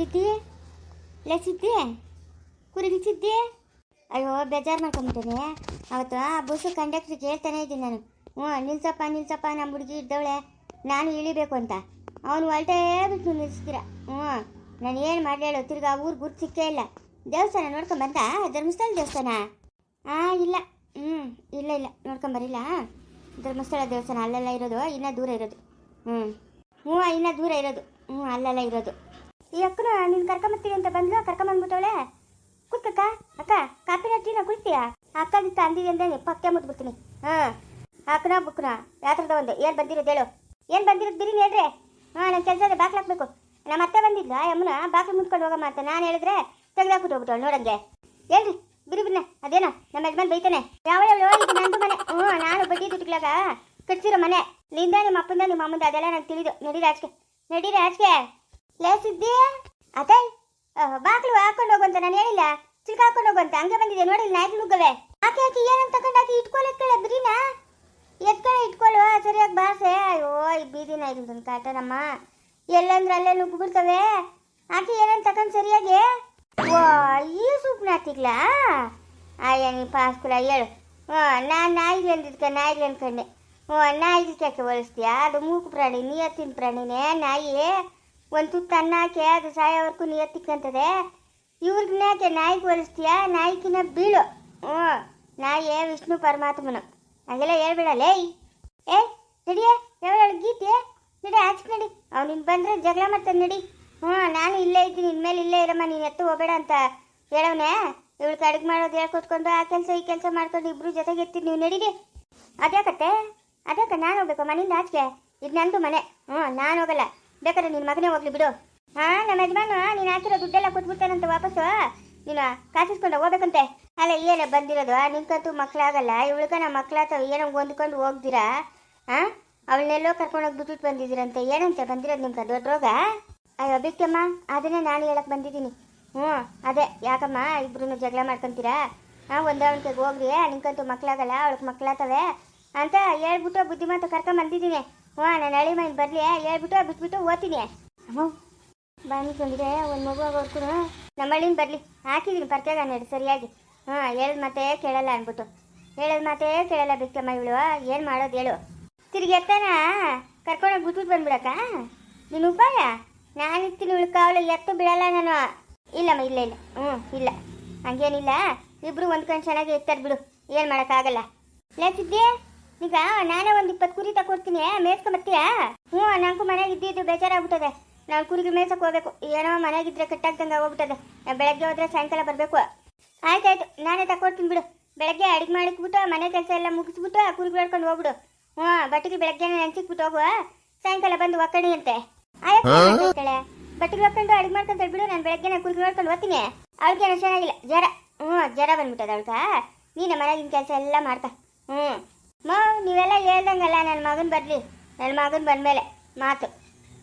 ಸಿದ್ದಿ? ಲೇ ಸಿದ್ದಿ? ಕುರಿಗೆ ಅಯ್ಯೋ, ಬೇಜಾರು ಮಾಡ್ಕೊಂಬಿಟ್ಟೆ ಅವತ್ತು ಆ ಬಸ್ಸು ಕಂಡಕ್ಟ್ರಿಗೆ ಹೇಳ್ತಾನೆ ಇದ್ದೀನಿ ನಾನು. ಹ್ಞೂ, ನಿಲ್ಸಪ್ಪ ನಿಲ್ಸಪ್ಪ ನಮ್ಮ ಹುಡುಗಿ ಇದ್ದವಳೆ. ನಾನು ಇಳಿಬೇಕು ಅಂತ. ಅವನು ಹೊಲ್ಟೇ ಬಿಟ್ಟು ನಿಲ್ಲಿಸ್ತೀರ ಹ್ಞೂ, ನಾನು ಏನು ಮಾಡಲೇಳು ತಿರ್ಗಾ ಊರು ಗುರ್ತು ಸಿಕ್ಕೇ ಇಲ್ಲ. ದೇವಸ್ಥಾನ ನೋಡ್ಕೊಂಬಂತ ಧರ್ಮಸ್ಥಳ ದೇವಸ್ಥಾನ? ಹಾಂ ಇಲ್ಲ. ಹ್ಞೂ, ಇಲ್ಲ ಇಲ್ಲ. ನೋಡ್ಕೊಂಬರಿಲ್ಲ ಧರ್ಮಸ್ಥಳ ದೇವಸ್ಥಾನ, ಅಲ್ಲೆಲ್ಲ ಇರೋದು, ಇನ್ನೂ ದೂರ ಇರೋದು. ಹ್ಞೂ. ಹ್ಞೂ, ಇನ್ನೂ ದೂರ ಇರೋದು. ಹ್ಞೂ, ಅಲ್ಲೆಲ್ಲ ಇರೋದು. ಈ ಅಕ್ಕನ ನೀನು ಕರ್ಕೊಂಬರ್ತೀನಿ ಅಂತ ಬಂದ್ಲು ಕರ್ಕೊಂಬಂದ್ಬಿಟ್ಟವಳೆ ಕುತ್ಕಕ್ಕ ಅಕ್ಕ. ಕಾಫಿ ಟೀನ ಕುಳಿತೀಯಾ ಅಕ್ಕ ಅಂತ ಅಂದಿದೆ ಅಂದ್ರೆ ಪಕ್ಕ ಮುದ್ಬಿಡ್ತೀನಿ ಹಾಂ. ಅಕ್ಕನ ಬುಕ್ನ ಯಾತ್ರದ ಒಂದು ಏನು ಬಂದಿರೋದು ಹೇಳು. ಏನು ಬಂದಿರೋದು ಬಿರಿ ಹೇಳ್ರಿ. ಹಾಂ ನನ್ನ ಕೆಲಸ ಬಾಕ್ಲು ಹಾಕ್ಬೇಕು. ನಮ್ಮ ಅತ್ತೆ ಬಂದಿದ್ಲ ಯಮ್ಮನ ಬಾಕ್ಲು ಮುಂದ್ಕೊಂಡು ಹೋಗಮ್ಮ ಅಂತ ನಾನು ಹೇಳಿದ್ರೆ ತೆಗೆದಾಕ್ಬಿಟ್ಟು ಹೋಗ್ಬಿಟ್ಟು ನೋಡಂಗೆ. ಹೇಳ್ರಿ ಬಿರಿ ಬಿನ್ನ ಅದೇನೋ, ನಮ್ಮ ಯಜಮಾನ್ ಬೈತಾನೆ. ಯಾವ ಇದು ನಂದು ಮನೆ. ಹ್ಞೂ, ನಾನು ಬಡ್ಡಿ ದುಡ್ಡುಗಳಾಗ ಕಟ್ಸಿರೋ ಮನೆ. ನಿಂದ ನಿಮ್ಮ ಅಪ್ಪಂದ, ನಿಮ್ಮ ಅಮ್ಮಂದ ಅದೆಲ್ಲ ನಂಗೆ ತಿಳಿದು. ನಡೀರಿ ಆಚೆಗೆ. ನಡೀರಿ ಆಚೆ ಲೇ ಸಿದ್ದಿ ಅದೇ ಬಾಕ್ಲು ಹಾಕೊಂಡು ಹೋಗು ಅಂತ ನಾನು ಹೇಳಿಲ್ಲ ಚಿಲ್ಕ ಹಾಕೊಂಡು ಹೋಗು ಅಂತ ಹಂಗೆ ಬಂದಿದೆ ನೋಡಿಲ್ಲ ನಾಯ್ತು ನುಗ್ಗವೆ ಆಕೆ ಆಕೆ ಏನಂತ ತಗೊಂಡು ಆಕೆ ಇಟ್ಕೊಳ್ಳಿ ಎತ್ಕೊಳ್ಳೆ ಬಿರಿನಾ ಎತ್ಕೊಳ್ಳೆ ಇಟ್ಕೊಳ್ಳು ಸರಿಯಾಗಿ ಬಾಸೆ ಅಯ್ಯೋ ಈ ಬೀದಿ ನಾಯ್ತು ಕಾಟನಮ್ಮ ಎಲ್ಲಂದ್ರೆ ಅಲ್ಲೇ ನುಗ್ಗು ಬಿಡ್ತವೆ ಆಕೆ ಏನೇನು ತಗೊಂಡು ಸರಿಯಾಗಿ? ಈ ಸೂಪ್ನ ಹಾಕಿಗ್ಲಾ ಅಯ್ಯ ನೀ ಪಾಸ್ಕುಲ ಹೇಳು. ಹ್ಞೂ ನಾನು ನಾಯಿಗೆ ಅಂದಿದ್ಕ ನಾಯಿಗೆ ಅನ್ಕೊಂಡೆ. ಹ್ಞೂ ನಾಯಿಗೆ ಯಾಕೆ ಬಳಸ್ತೀಯಾ ಅದು ಮೂಕು ಪ್ರಾಣಿ, ನಿಯತ್ತಿನ ಪ್ರಾಣಿನೇ, ನಾಯಿ. ಒಂದು ತುತ್ತು ಅನ್ನ ಹಾಕಿ ಅದು ಸಾಯೋವರೆಗೂ ನಿಯತ್ತಿಕ್ಕಂತದೆ ಇವ್ರಿಗೆ ಯಾಕೆ ನಾಯಿಗೆ ಹೋಲಿಸ್ತೀಯಾ? ನಾಯಿಕಿನ ಬೀಳು. ಹ್ಞೂ ನಾಯಿ ವಿಷ್ಣು ಪರಮಾತ್ಮನು. ಹಾಗೆಲ್ಲ ಹೇಳ್ಬೇಡ ಏಯ್ ಏ, ನಡಿಯೇ ಯಾವ ಗೀತೆ? ನಡಿ, ಆಚೆ ನಡಿ. ಅವ್ನಿನ್ ಬಂದ್ರೆ ಜಗಳ ಮಾಡ್ತಾನೆ, ನಡಿ. ಹ್ಞೂ, ನಾನು ಇಲ್ಲೇ ಇದ್ದೀನಿ, ಇನ್ಮೇಲೆ ಇಲ್ಲೇ ಇರಮ್ಮ, ನೀನು ಎತ್ತು ಹೋಗಬೇಡ ಅಂತ ಹೇಳವನೇ. ಇವಳು ಕಡಿಗೆ ಮಾಡೋದು ಹೇಳ್ಕೊಟ್ಕೊಂಡು ಆ ಕೆಲಸ, ಈ ಕೆಲಸ ಮಾಡ್ಕೊಂಡು ಇಬ್ರು ಜೊತೆಗೆ ಇರ್ತೀನಿ ನೀವು ನಡೀರಿ. ಅದ್ಯಾಕತ್ತೆ? ಅದ್ಯಾಕ ನಾನು ಹೋಗ್ಬೇಕು ಮನೆಯಿಂದ ಆಚೆಗೆ? ಇದು ನಂದು ಮನೆ. ಹ್ಞೂ, ನಾನು ಹೋಗಲ್ಲ. ಬೇಕಾದ್ರೆ ನಿನ್ನ ಮಗನೇ ಹೋಗ್ಲಿ ಬಿಡು. ಹಾಂ, ನಮ್ಮ ಯಜಮಾನ ನೀನು ಹಾಕಿರೋ ದುಡ್ಡೆಲ್ಲ ಕೊಟ್ಬಿಡ್ತಾನಂತ ವಾಪಸ್ಸು. ನೀನು ಕಾಸಿಸ್ಕೊಂಡು ಹೋಗ್ಬೇಕಂತೆ. ಅಲ್ಲ, ಏನೇ ಬಂದಿರೋದು, ನಿನ್ಕಂತೂ ಮಕ್ಕಳಾಗಲ್ಲ ಇವಳಿಗೆ ನಮ್ಮ ಮಕ್ಕಳ ಏನೋ ಹೊಂದ್ಕೊಂಡು ಹೋಗ್ದಿರಾ? ಹಾಂ? ಅವಳನ್ನೆಲ್ಲೋ ಕರ್ಕೊಂಡೋಗಿ ಬಿಟ್ಬಿಟ್ಟು ಬಂದಿದ್ದೀರಂತೆ. ಏನಂತೆ? ಬಂದಿರೋದು ನಿಮ್ಗೆ ದೊಡ್ಡ ರೋಗ? ಅಯ್ಯೋ ಬಿಕ್ಕಮ್ಮ ಅದನ್ನೇ ನಾನು ಹೇಳಕ್ಕೆ ಬಂದಿದ್ದೀನಿ. ಹ್ಞೂ, ಅದೇ. ಯಾಕಮ್ಮ ಇಬ್ರು ಜಗಳ ಮಾಡ್ಕೊಂತೀರಾ? ಹಾಂ ಒಂದವಳಿಗೆ ಹೋಗ್ರಿ ನಿಂಕಂತೂ ಮಕ್ಕಳಾಗಲ್ಲ ಅವಳಿಗೆ ಮಕ್ಕಳಾತವೆ ಅಂತ ಹೇಳ್ಬಿಟ್ಟು ಬುದ್ಧಿಮಂತ ಕರ್ಕೊಂಡು ಬಂದಿದ್ದೀನಿ. ಹ್ಞೂ, ನಾನು ಹಳಿ ಮೈನ್ ಬರಲಿ, ಹೇಳ್ಬಿಟ್ಟು ಬಿಟ್ಬಿಟ್ಟು ಓದ್ತೀನಿ. ಅಮ್ಮ ಬಂದ್ಕೊಂಡಿದೆ ಒಂದು ಮಗು ಆಗೋರ್ಕು ನಮ್ಮ ಹಳ್ಳಿನ ಬರಲಿ. ಹಾಕಿದ್ದೀನಿ ಪರ್ಕೆಗ ನಡಿ ಸರಿಯಾಗಿ. ಹಾಂ ಹೇಳಿದ ಮತ್ತೆ ಕೇಳಲ್ಲ ಅಂದ್ಬಿಟ್ಟು. ಹೇಳಿದ ಮಾತೇ ಕೇಳಲ್ಲ ಬಿಕ್ಕಮ್ಮ ಇವಳು. ಏನು ಮಾಡೋದು ಹೇಳು. ತಿರುಗಿ ಎತ್ತಾನ? ಕರ್ಕೊಂಡು ಬಿಟ್ಬಿಟ್ಟು ಬಂದ್ಬಿಡಕ್ಕ? ನೀನು ಉಪಾಯ? ನಾನು ಇರ್ತೀನಿ ಉಳ್ಕಾವಳು ಎತ್ತು ಬಿಡಲ್ಲ ನಾನು. ಇಲ್ಲಮ್ಮ, ಇಲ್ಲ ಇಲ್ಲ. ಹ್ಞೂ ಇಲ್ಲ. ಹಂಗೇನಿಲ್ಲ. ಇಬ್ಬರು ಹೊಂದ್ಕೊಂಡು ಚೆನ್ನಾಗಿ ಇರ್ತಾರೆ ಬಿಡು. ಏನು ಮಾಡೋಕ್ಕಾಗಲ್ಲ. ಲೇಸಿದ್ದೆ ಈಗ ನಾನೇ ಒಂದು ಇಪ್ಪತ್ತು ಕುರಿ ತಗೊಡ್ತೀನಿ ಮೇಯ್ಸ್ಕೊಂಬರ್ತೀಯಾ ಹ್ಞೂ, ನಂಗೂ ಮನೆಗೆ ಇದ್ದಿದ್ದು ಬೇಜಾರಾಗ್ಬಿಟ್ಟದೆ. ನಾನು ಕುರಿಗೆ ಮೇಯ್ಸಕ್ಕೆ ಹೋಗ್ಬೇಕು. ಏನೋ ಮನೆಗಿದ್ರೆ ಕೆಟ್ಟಾಗ್ದಂಗೆ ಹೋಗ್ಬಿಟ್ಟದೆ ನಾನು ಬೆಳಗ್ಗೆ ಹೋದ್ರೆ ಸಾಯಂಕಾಲ ಬರಬೇಕು. ಆಯ್ತಾಯ್ತು, ನಾನೇ ತಗೊಡ್ತೀನಿ ಬಿಡು. ಬೆಳಗ್ಗೆ ಅಡಿಗೆ ಮಾಡಿಕ್ಬಿಟ್ಟು, ಮನೆ ಕೆಲಸ ಎಲ್ಲ ಮುಗಿಸ್ಬಿಟ್ಟು, ಕುರಿಗೆ ಹೋಗ್ಬಿಡು. ಹ್ಞೂ ಬಟ್ಟೆಗೆ ಬೆಳಗ್ಗೆ ನೆನ್ಸಿಕ್ಬಿಟ್ಟು ಹೋಗುವ ಸಾಯಂಕಾಲ ಬಂದು ಒಕ್ಕಣಿ ಅಂತೆ. ಬಟ್ಟಿಗೆ ಬಟ್ಟೆಗೆ ಅಡುಗೆ ಮಾಡ್ಕೊಂತ ಬಿಡು ನಾನು ಬೆಳಗ್ಗೆ ಕುಲ್ಗಿ ನೋಡ್ಕೊಂಡು ಓದ್ತೀನಿ ಅವಳಿಗೆ ಚೆನ್ನಾಗಿಲ್ಲ ಜ್ವರ. ಹ್ಞೂ ಜ್ವರ ಬಂದ್ಬಿಟ್ಟದ ಅವಳ್ಕ ನೀನು ಮನೆಗಿನ ಕೆಲಸ ಎಲ್ಲ ಮಾಡ್ತಾ ಹ್ಞೂ. ಮಾ ನೀವೆಲ್ಲ ಹೇಳ್ದಂಗಲ್ಲ ನನ್ನ ಮಗನ ಬರಲಿ. ನನ್ನ ಮಗನ ಬಂದಮೇಲೆ ಮಾತು.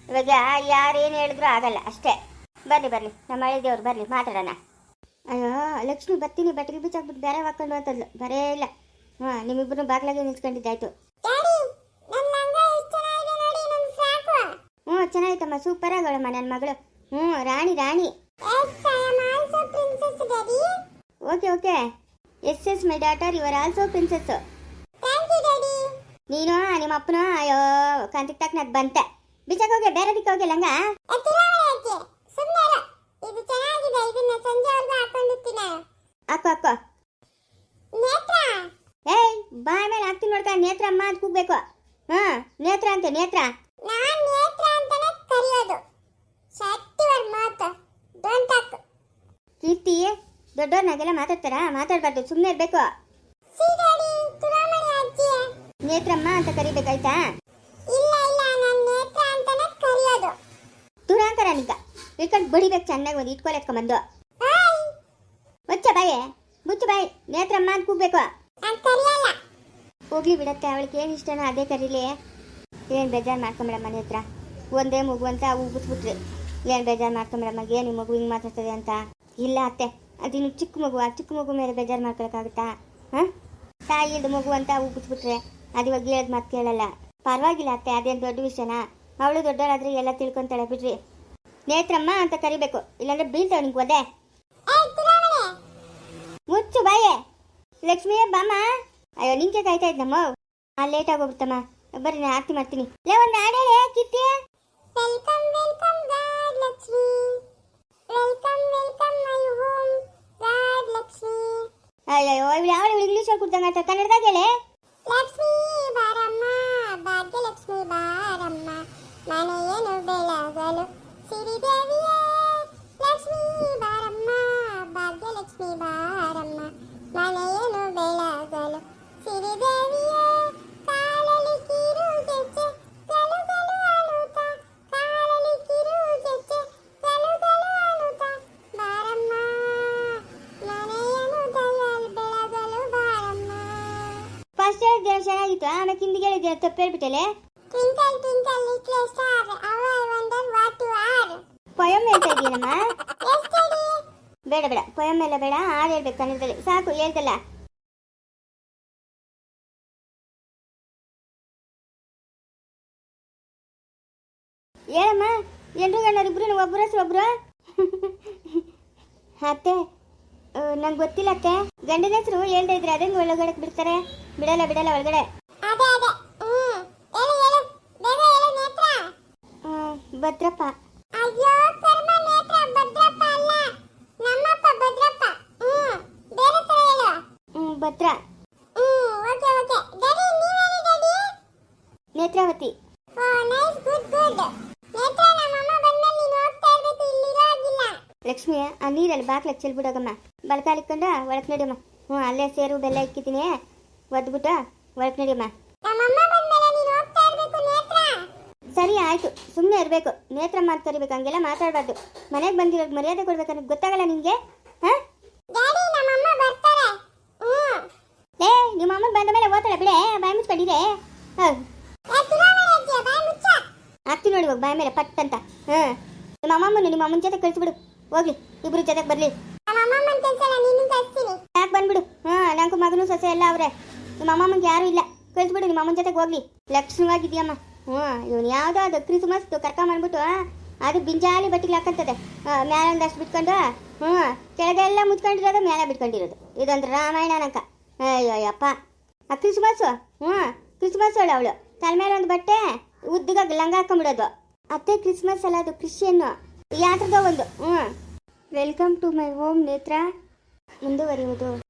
ಇವಾಗ ಯಾರು ಏನು ಹೇಳಿದ್ರು ಆಗಲ್ಲ ಅಷ್ಟೇ. ಬರ್ಲಿ ಬರ್ಲಿ. ನಮ್ಮ ಹಳ್ಳಿ ದೇವ್ರು ಬರಲಿ ಮಾತಾಡೋಣ. ಅಯ್ಯೋ ಲಕ್ಷ್ಮಿ ಬರ್ತೀನಿ. ಬಟ್ಟೆಗೆ ಬಿಚ್ಚಾಕ್ಬಿಟ್ಟು ಬೇರೆ ಹಾಕೊಂಡು ಅಂತದ್ಲು ಬರೇ ಇಲ್ಲ. ಹಾಂ ನಿಮ್ಮಿಬ್ಬರು ಬಾಗ್ಲಾಗೆ ನಿಲ್ಸ್ಕೊಂಡಿದ್ದಾಯ್ತು ಚೆನ್ನಾಗಿತ್ತಮ್ಮ ಸೂಪರ್ ಆಗೋಳಮ್ಮ ನನ್ನ ಮಗಳು. ಹ್ಞೂ Rani Rani. Okay okay yes yes my daughter your also princess ನೀನು ನಿಮ್ಮ ಅಪ್ಪನ ಅಯ್ಯೋ ಕಾಂತಿಕ್ ತಕ್ಕ ನದ್ ಬಂತೆ. ಬಿಚಕ್ ಹೋಗಿ ಬೇರೆ ದಿಕ್ಕ ಹೋಗಿ ಲಂಗ? ಹಾಕೋ ಹಾಕೋ. ನೇತ್ರ. ಏಯ್ ಬಾಯ್ ಮೇಲೆ ಹಾಕ್ತೀನಿ ನೋಡ್ಕ ನೇತ್ರ ಅಮ್ಮ ಅಂತ ಕೂಗ್ಬೇಕು. ಹಾ ನೇತ್ರ ಅಂತೆ ನೇತ್ರ. ಕೀರ್ತಿ ದೊಡ್ಡವ್ರನ್ನಾಗೆಲ್ಲ ಮಾತಾಡ್ತಾರಾ? ಮಾತಾಡ್ಬಾರ್ದು ಸುಮ್ಮನೆ ಇರ್ಬೇಕು. ನೇತ್ರಮ್ಮ ಅಂತ ಕರಿಬೇಕಾಯ್ತಾ ತುರಾಂಕರ ನಿಂಕ ಇಟ್ಕೊಂಡು ಬಡಿಬೇಕು ಚೆನ್ನಾಗಿ ಒಂದು ಇಟ್ಕೊಲೆ ಎತ್ಕೊಂಬಂದು ಮುಚ್ಚ ಬಾಯಿ ಮುಚ್ಚ ಬಾಯಿ. ನೇತ್ರಮ್ಮ ಅಂತ ಕೂಗ್ಬೇಕು. ಹೋಗ್ಲಿ ಬಿಡತ್ತೆ ಅವಳಿಗೆ ಏನು ಇಷ್ಟನೋ ಅದೇ ಕರೀಲಿ. ಏನು ಬೇಜಾರು ಮಾಡ್ಕೊಂಬಿಡ ಮನೆ ಹತ್ರ ಒಂದೇ ಮಗು ಅಂತ ಉಗಿಸ್ಬಿಟ್ರಿ. ಏನು ಬೇಜಾರು ಏನು ಈ ಮಗು ಹಿಂಗೆ ಮಾತಾಡ್ತದೆ ಅಂತ? ಇಲ್ಲ ಅತ್ತೆ. ಅದಿನ್ನು ಚಿಕ್ಕ ಮಗು. ಆ ಚಿಕ್ಕ ಮಗು ಮೇಲೆ ಬೇಜಾರು ಮಾಡ್ಕೊಳಕ್ಕಾಗುತ್ತಾ? ಹಾಂ? ತಾಯಿದು ಮಗು ಅಂತ ಉಗಿಸ್ಬಿಟ್ರೆ ಅದು ಇವಾಗ ಹೇಳೋದು ಮಾತು ಕೇಳಲ್ಲ. ಪರವಾಗಿಲ್ಲ ಅತ್ತೆ, ಅದೇನು ದೊಡ್ಡ ವಿಷಯನ? ಅವಳು ದೊಡ್ಡವರಾದ್ರೆ ಎಲ್ಲ ತಿಳ್ಕೊಂತಾಳೆ, ಬಿಡ್ರಿ. ನೇತ್ರಮ್ಮ ಅಂತ ಕರಿಬೇಕು. ಇಲ್ಲಾಂದ್ರೆ ಬೀಳ್ತಾವ ನಿಂಗೆ ಒದೆ? ಮುಚ್ಚು ಬಾಯೆ. ಲಕ್ಷ್ಮಿಯ ಬಾಮ ಅಯ್ಯೋ ನಿಂಗೆ ಕಾಯ್ತಾ ಇದ್ದಮ್ಮ ಆ ಲೇಟ್ ಆಗೋಗ್ಬಿಡ್ತಮ್ಮ ಬರ್ರಿ ನಾನು ಆರ್ತಿ ಮಾಡ್ತೀನಿ. ಲೇ, ಒಂದು ಹಾಡೇಳೆ ಕಿತ್ತಿ. Welcome welcome god Lakshmi. Welcome welcome my home god Lakshmi ಅಯ್ಯೋ ಇವಳು ಯಾವ ಇಂಗ್ಲೀಷ್ ಅಲ್ಲಿ ಕುಡ್ದಂಗ ಆಟ ಕನ್ನಡದಾಗ ಹೇಳಿ? ಲಕ್ಷ್ಮೀ. ಹೇಳಿದ್ದೇನೆ ಚೆನ್ನಾಗಿತ್ತು? ಆಮೇಲೆ ಹಿಂದಿಗೆ ಹೇಳಿದ್ದೇನೆ ತಪ್ಪು ಹೇಳ್ಬಿಟ್ಟಲೆ. Twinkle twinkle little star how I wonder what you are poem ಹೇಳ್ತಾ ಇದೀನಮ್ಮ ಬೇಡ ಬೇಡ. ಪೊಯಮ್ ಎಲ್ಲ ಬೇಡ. ಹಾಡು ಹೇಳ್ಬೇಕು ಕನ್ನಡದಲ್ಲಿ ಸಾಕು ಹೇಳ್ತಲ್ಲ. ಹೇಳಮ್ಮ ಎಲ್ರು ಗಣ್ಣರಿಬ್ರು ಒಬ್ಬರ ಒಬ್ರು ಅತ್ತೆ ನಂಗೆ ಗೊತ್ತಿಲ್ಲ ಅತ್ತೆ. ಗಂಡನ ಹೆಸರು ಹೇಳ್ತಾ ಇದ್ರೆ ಅದಂಗೆ ಒಳಗಡೆ ಬಿಡ್ತಾರೆ. ಬಿಡಲ್ಲ ಬಿಡಲ್ಲ ಒಳಗಡೆ ಭದ್ರಪ್ಪ. ಭದ್ರ. ನೇತ್ರಾವತಿ. ಲಕ್ಷ್ಮಿ ಆ ನೀರಲ್ಲಿ ಬಾಕ್ಲಕ್ಕೆ ಚೆಲ್ಬಿಡೋಗಮ್ಮ. ಬಲ್ಕಾಲಿಕ್ಕೊಂಡು ಒಳಕ್ ನಡಿಯಮ್ಮ. ಹ್ಞೂ ಅಲ್ಲೇ ಸೇರು ಬೆಲ್ಲ ಇಕ್ಕಿದ್ದೀನಿ. ಒದ್ಬಿಟ್ಟು ಒಳಕ್ ನಡಿಯಮ್ಮ ಸರಿ ಆಯ್ತು. ಸುಮ್ಮನೆ ಇರಬೇಕು. ನೇತ್ರ ಮಾತು ಕರಿಬೇಕು ಹಂಗೆಲ್ಲ ಮಾತಾಡಬಾರ್ದು. ಮನೆಗೆ ಬಂದಿರೋದು ಮರ್ಯಾದೆ ಕೊಡ್ಬೇಕನ್ನೋದು ಗೊತ್ತಾಗಲ್ಲ ನಿಂಗೆ? ಹಾಂ? ಏ ನಿಮ್ಮ ಅಮ್ಮ ಬಂದ ಮೇಲೆ ಓದ್ತಾಳೆ ಬಿಡೆ. ಬಾಯಿ ಮುಚ್ಕೊಂಡಿದೆ ಹಾಕ್ತೀನಿ ನೋಡಿ ಇವಾಗ ಬಾಯಿ ಮೇಲೆ ಪಟ್ ಅಂತ. ಹಾಂ. ನಿಮ್ಮ ಅಮ್ಮಮ್ಮನ ನಿಮ್ಮ ಅಮ್ಮನ ಜೊತೆ ಕಳಿಸ್ಬಿಡು. ಹೋಗ್ಲಿ ಇಬ್ರು ಜೊತೆಗೆ ಬರಲಿ. ಯಾಕೆ ಬಂದ್ಬಿಡು? ಹಾಂ ನಂಗೂ ಮಗನೂ ಸೊಸೆ ಎಲ್ಲ ಅವ್ರೆ. ನಿಮ್ಮ ಅಮ್ಮಮ್ಮಗೆ ಯಾರೂ ಇಲ್ಲ. ಕಳಿಸ್ಬಿಡು, ನಿಮ್ಮ ಅಮ್ಮನ ಜೊತೆಗೆ ಹೋಗ್ಲಿ. ಲಕ್ಷಣವಾಗಿದ್ಯಮ್ಮ ಹ್ಞೂ, ಇವನು ಯಾವುದೋ ಅದು ಕ್ರಿಸ್ಮಸ್ದು ಕರ್ಕೊಂಬಂದ್ಬಿಟ್ಟು ಅದು ಬಿಂಜಾಲಿ ಬಟ್ಟಿಗೆ ಹಾಕಂತದೆ. ಮೇಲೆ ಒಂದಷ್ಟು ಬಿಟ್ಕೊಂಡು, ಹ್ಞೂ, ಕೆಳಗೆಲ್ಲ ಮುಚ್ಕೊಂಡಿರೋದು ಮೇಲೆ ಬಿಟ್ಕೊಂಡಿರೋದು. ಇದೊಂದು ರಾಮಾಯಣ ಅನಕ ಅಯ್ಯೋ ಅಯ್ಯಪ್ಪ ಆ, ಕ್ರಿಸ್ಮಸ್ಸು, ಹ್ಞೂ ಕ್ರಿಸ್ಮಸ್ ಅವಳು ಅವಳು. ತಲೆ ಮೇಲೆ ಒಂದು ಬಟ್ಟೆ ಉದ್ದಗ ಲಂಗ ಹಾಕೊಂಬಿಡೋದು. ಅತ್ತೆ ಕ್ರಿಸ್ಮಸ್ ಅಲ್ಲ, ಅದು ಕ್ರಿಶ್ಚಿಯನ್ನು. ಯಾತ್ರದ ಒಂದು, ಹ್ಞೂ. ವೆಲ್ಕಮ್ ಟು ಮೈ ಹೋಮ್ ನೇತ್ರ. ಮುಂದುವರಿಯುವುದು.